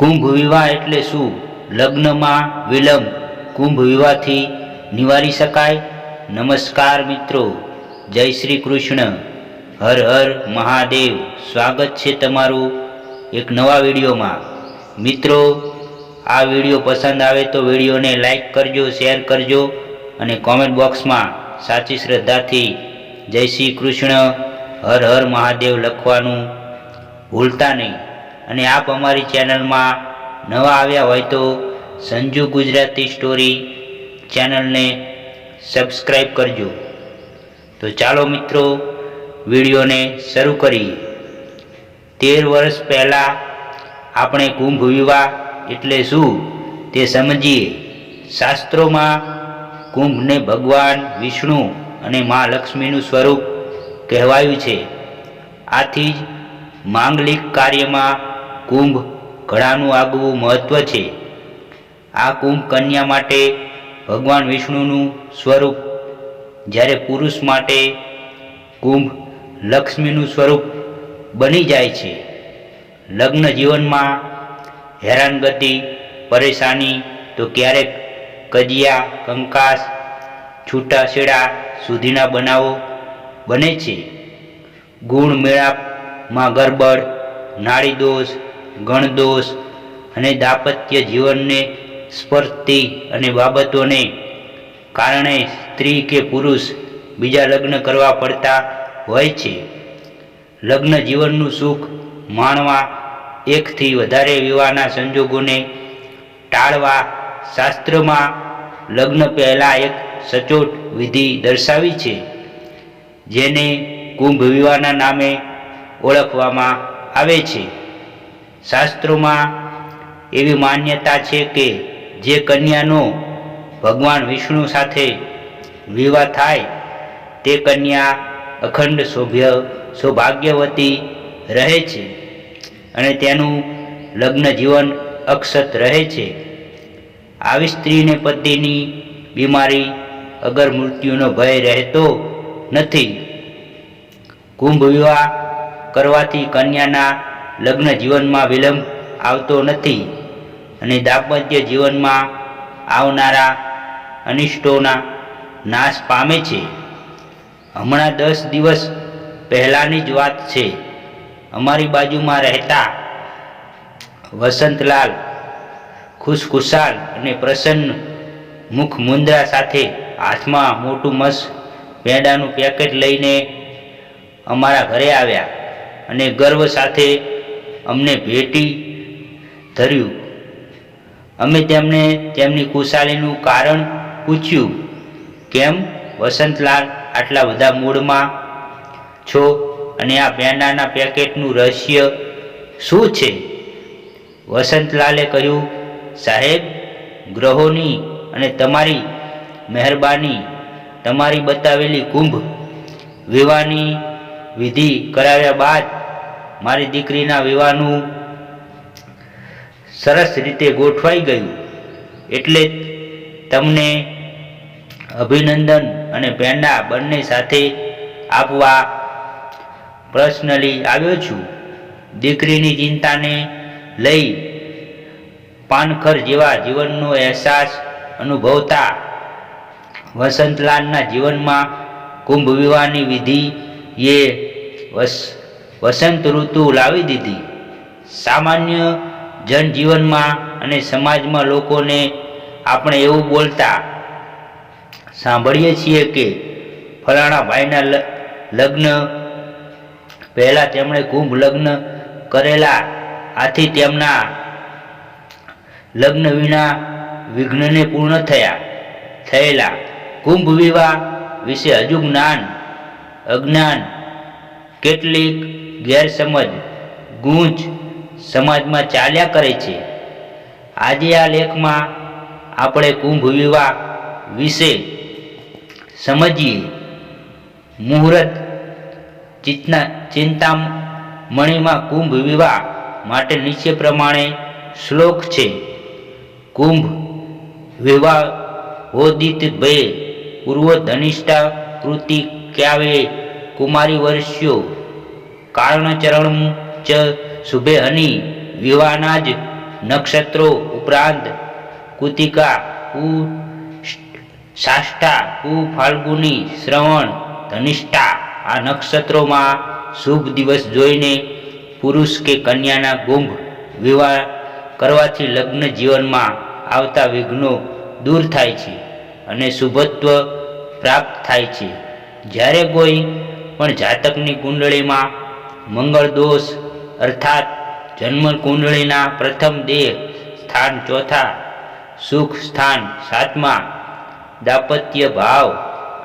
કુંભ વિવાહ એટલે શું? લગ્નમાં વિલંબ. કુંભ વિવાહથી નિવારી શકાય? નમસ્કાર મિત્રો. જય શ્રી કૃષ્ણ. હર હર મહાદેવ. સ્વાગત છે તમારું એક નવા વિડીયોમાં. મિત્રો, આ વીડિયો પસંદ આવે તો વિડીયોને લાઈક કરજો, શેર કરજો અને કોમેન્ટ બોક્સમાં સાચી શ્રદ્ધાથી જય શ્રી કૃષ્ણ, હર હર મહાદેવ લખવાનું ભૂલતા નહીં. અને આપ અમારી ચેનલમાં નવા આવ્યા હોય તો સંજુ ગુજરાતી સ્ટોરી ચેનલને સબસ્ક્રાઈબ કરજો. તો ચાલો મિત્રો, વિડીયોને શરૂ કરીએ. તેર વર્ષ પહેલાં આપણે કુંભ વિવાહ એટલે શું તે સમજીએ. શાસ્ત્રોમાં કુંભને ભગવાન, વિષ્ણુ અને મા લક્ષ્મીનું સ્વરૂપ કહેવાયું છે. આથી જ માંગલિક કાર્યમાં કુંભ ઘડાનું આગવું મહત્વ છે. આ કુંભ કન્યા માટે ભગવાન વિષ્ણુનું સ્વરૂપ, જ્યારે પુરુષ માટે કુંભ લક્ષ્મીનું સ્વરૂપ બની જાય છે. લગ્ન જીવનમાં હેરાનગતિ, પરેશાની, તો ક્યારેક કજિયા, કંકાસ, છૂટાછેડા સુધીના બનાવો બને છે. ગુણ મેળાપમાં ગરબડ, નાડી દોષ ગણદોષ અને દાંપત્ય જીવનને સ્પર્શતી અને બાબતોને કારણે સ્ત્રી કે પુરુષ બીજા લગ્ન કરવા પડતા હોય છે. લગ્ન જીવનનું સુખ માણવા, એકથી વધારે વિવાહના સંજોગોને ટાળવા શાસ્ત્રમાં લગ્ન પહેલાં એક સચોટ વિધિ દર્શાવી છે, જેને કુંભ વિવાહના નામે ઓળખવામાં આવે છે. શાસ્ત્રોમાં એવી માન્યતા છે કે જે કન્યાનો ભગવાન વિષ્ણુ સાથે વિવાહ થાય, તે કન્યા અખંડ સૌભ્ય સૌભાગ્યવતી રહે છે અને તેનું લગ્ન જીવન અક્ષત રહે છે. આવી સ્ત્રીને પતિની બીમારી અગર મૃત્યુનો ભય રહેતો નથી. કુંભ વિવાહ કરવાથી કન્યાના લગ્ન જીવનમાં વિલંબ આવતો નથી અને દાંપત્ય જીવનમાં આવનારા અનિષ્ટોના નાશ પામે છે. હમણાં દસ દિવસ પહેલાંની જ વાત છે. અમારી બાજુમાં રહેતા વસંતલાલ ખુશખુશાલ અને પ્રસન્ન મુખ મુદ્રા સાથે હાથમાં મોટું મસ પેંડાનું પેકેટ લઈને અમારા ઘરે આવ્યા અને ગર્વ સાથે અમને ભેટી ધર્યું. અમે તેમને તેમની ખુશાલીનું કારણ પૂછ્યું, કેમ વસંતલાલ આટલા બધા મૂડમાં છો અને આ પેંડાના પેકેટનું રહસ્ય શું છે? વસંતલાલે કહ્યું, સાહેબ, ગ્રહોની અને તમારી મહેરબાની તમારી બતાવેલી કુંભ વિવાહની વિધિ કરાવ્યા બાદ મારી દીકરીના વિવાહનું સરસ રીતે ગોઠવાઈ ગયું. એટલે તમને અભિનંદન અને પેંડા બંને સાથે આપવા પર્સનલી આવ્યો છું. દીકરીની ચિંતાને લઈ પાનખર જેવા જીવનનો અહેસાસ અનુભવતા વસંતલાલના જીવનમાં કુંભ વિવાહની વિધિ એ વસ વસંત ઋતુ લાવી દીધી. સામાન્ય જનજીવનમાં અને સમાજમાં લોકોને આપણે એવું બોલતા સાંભળીએ છીએ કે ફલાણા ભાઈના લગ્ન, પહેલાં તેમણે કુંભ લગ્ન કરેલા, આથી તેમના લગ્ન વિના વિઘ્નને પૂર્ણ થયા, થયેલા. કુંભ વિવાહ વિશે હજુ જ્ઞાન, અજ્ઞાન કેટલીક ગેરસમજ ગૂંચ સમાજમાં ચાલ્યા કરે છે. આજે આ લેખમાં આપણે કુંભ વિવાહ વિશે સમજીએ. મુહૂર્ત ચિંતા ચિંતામણીમાં કુંભ વિવાહ માટે નીચે પ્રમાણે શ્લોક છે. કુંભ વિવાહ હોદિત ભય પૂર્વ ધનિષ્ઠા કૃતિ ક્યાવે, કુમારી વર્ષ્યો કારણચરણ ચ શુભેહની જ નક્ષત્રો ઉપરાંત કુતિકા કુ સાષ્ટા કુ ફાલ્ગુની, શ્રવણ, ધનિષ્ઠા, આ નક્ષત્રોમાં શુભ દિવસ જોઈને પુરુષ કે કન્યાના ગુંભ વિવાહ કરવાથી લગ્ન જીવનમાં આવતા વિઘ્નો દૂર થાય છે અને શુભત્વ પ્રાપ્ત થાય છે. જ્યારે કોઈ પણ જાતકની કુંડળીમાં મંગળ દોષ, અર્થાત જન્મ કુંડળીના પ્રથમ દેહ, સ્થાન ચોથા, સુખ સ્થાન સાતમા, દાંપત્ય ભાવ,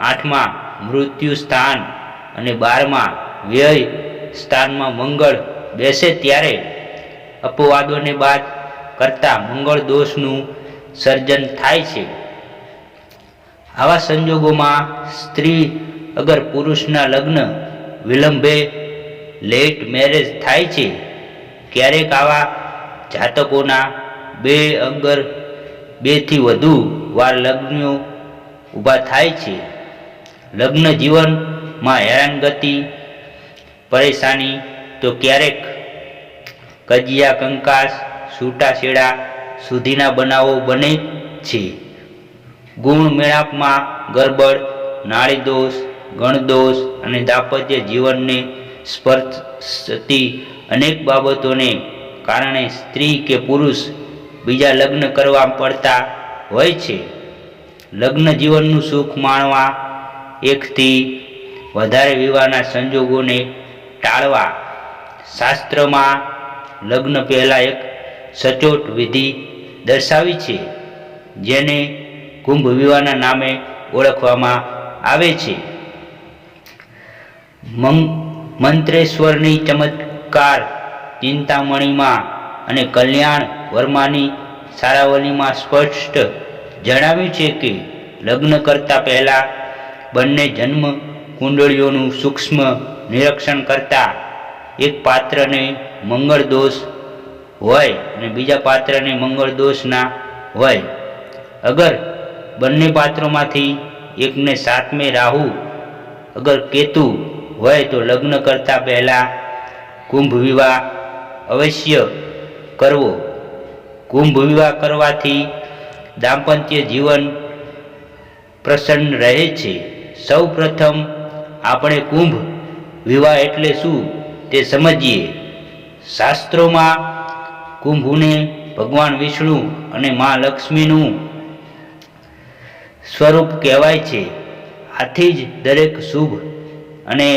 આઠમા, મૃત્યુ સ્થાન અને બારમા, વ્યય સ્થાનમાં મંગળ બેસે ત્યારે અપવાદોને બાદ કરતા મંગળ દોષનું સર્જન થાય છે. આવા સંજોગોમાં સ્ત્રી અગર પુરુષના લગ્ન વિલંબે લેટ મેરેજ થાય છે, ક્યારેક આવા જાતકોના બે અંગર બેથી વધુ વાર લગ્નો ઊભા થાય છે. લગ્ન જીવનમાં હેરાનગતિ, પરેશાની, તો ક્યારેક કજિયા કંકાસ, છૂટાછેડા સુધીના બનાવો બને છે. ગુણ મેળાપમાં ગરબડ નાળી દોષ ગણદોષ અને દાંપત્ય જીવનને સ્પર્શતી અનેક બાબતોને કારણે સ્ત્રી કે પુરુષ બીજા લગ્ન કરવા પડતા હોય છે. લગ્ન જીવનનું સુખ માણવા એકથી વધારે વિવાહના સંજોગોને ટાળવા શાસ્ત્રમાં લગ્ન પહેલાં એક સચોટ વિધિ દર્શાવી છે, જેને કુંભ વિવાહના નામે ઓળખવામાં આવે છે. મં- મંત્રેશ્વરની ચમત્કાર, ચિંતામણીમાં અને કલ્યાણ વર્માની સારાવલીમાં સ્પષ્ટ જણાવ્યું છે કે, લગ્ન કરતા પહેલા બંને જન્મ કુંડળીઓનું સૂક્ષ્મ નિરીક્ષણ કરતા એક પાત્રને મંગળ દોષ હોય અને બીજા પાત્રને મંગળ દોષ ના હોય. અગર બંને પાત્રોમાંથી એકને સાતમે રાહુ, અગર કેતુ હોય તો લગ્ન કરતા પહેલા કુંભ વિવાહ અવશ્ય કરવો. કુંભ વિવાહ કરવાથી દાંપત્ય જીવન પ્રસન્ન રહે છે. સૌ પ્રથમ આપણે કુંભ વિવાહ એટલે શું તે સમજીએ. શાસ્ત્રોમાં કુંભને ભગવાન વિષ્ણુ અને મા લક્ષ્મીનું સ્વરૂપ કહેવાય છે. આથી જ દરેક શુભ અને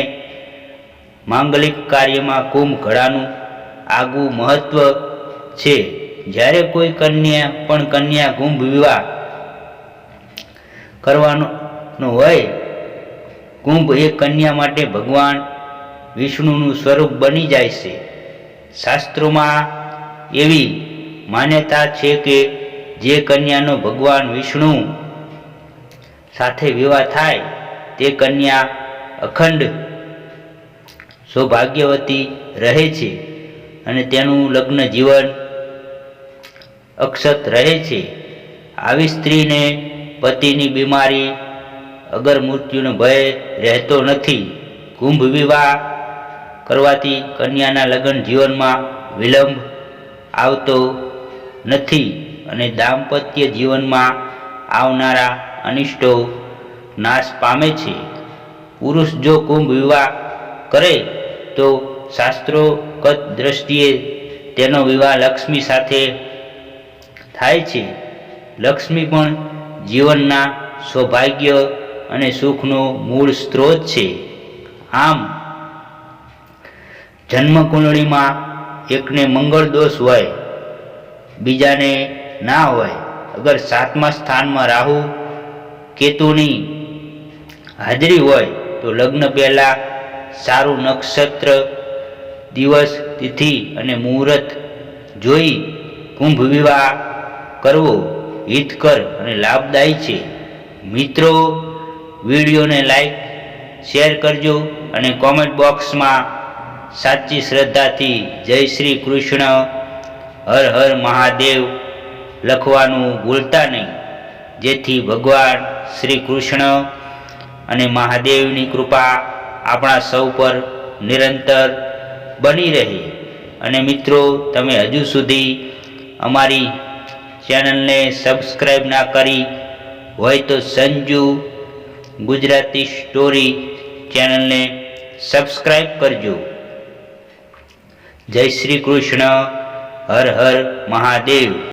માંગલિક કાર્યમાં કુંભ ઘડાનું આગવું મહત્વ છે. જ્યારે કોઈ કન્યા, પણ કન્યા કુંભ વિવાહ કરવાનો હોય, કુંભ એ કન્યા માટે ભગવાન વિષ્ણુનું સ્વરૂપ બની જાય છે. શાસ્ત્રોમાં એવી માન્યતા છે કે જે કન્યાનો ભગવાન વિષ્ણુ સાથે વિવાહ થાય, તે કન્યા અખંડ સૌભાગ્યવતી રહે છે અને તેનું લગ્ન જીવન અક્ષત રહે છે. આવી સ્ત્રીને પતિની બીમારી, અગર મૃત્યુનો ભય રહેતો નથી, કુંભ વિવાહ કરવાથી કન્યાના લગ્ન જીવનમાં વિલંબ આવતો નથી અને દાંપત્ય જીવનમાં આવનારા અનિષ્ટો નાશ પામે છે. પુરુષ જો કુંભ વિવાહ કરે, તો શાસ્ત્રોકત દ્રષ્ટિએ તેનો વિવાહ લક્ષ્મી સાથે થાય છે. લક્ષ્મી પણ જીવનના સૌભાગ્ય અને સુખનો મૂળ સ્ત્રોત છે. આમ, જન્મકુંડળીમાં એકને મંગળ દોષ હોય, બીજાને ના હોય. અગર સાતમા સ્થાનમાં રાહુ, કેતુની હાજરી હોય તો લગ્ન પહેલાં સારું નક્ષત્ર, દિવસ, તિથિ અને મુહૂર્ત જોઈ કુંભ વિવાહ કરવો હિતકર અને લાભદાયી છે. મિત્રો, વિડીયોને લાઈક શેર કરજો અને કોમેન્ટ બોક્સમાં સાચી શ્રદ્ધાથી જય શ્રી કૃષ્ણ, હર હર મહાદેવ લખવાનું ભૂલતા નહીં. જેથી ભગવાન શ્રી કૃષ્ણ અને મહાદેવની કૃપા આપણા સૌ પર નિરંતર બની રહે. અને મિત્રો, તમે હજુ સુધી અમારી ચેનલને સબસ્ક્રાઈબ ના કરી હોય તો સંજુ ગુજરાતી સ્ટોરી ચેનલને સબસ્ક્રાઈબ કરજો. જય શ્રી કૃષ્ણ, હર હર મહાદેવ.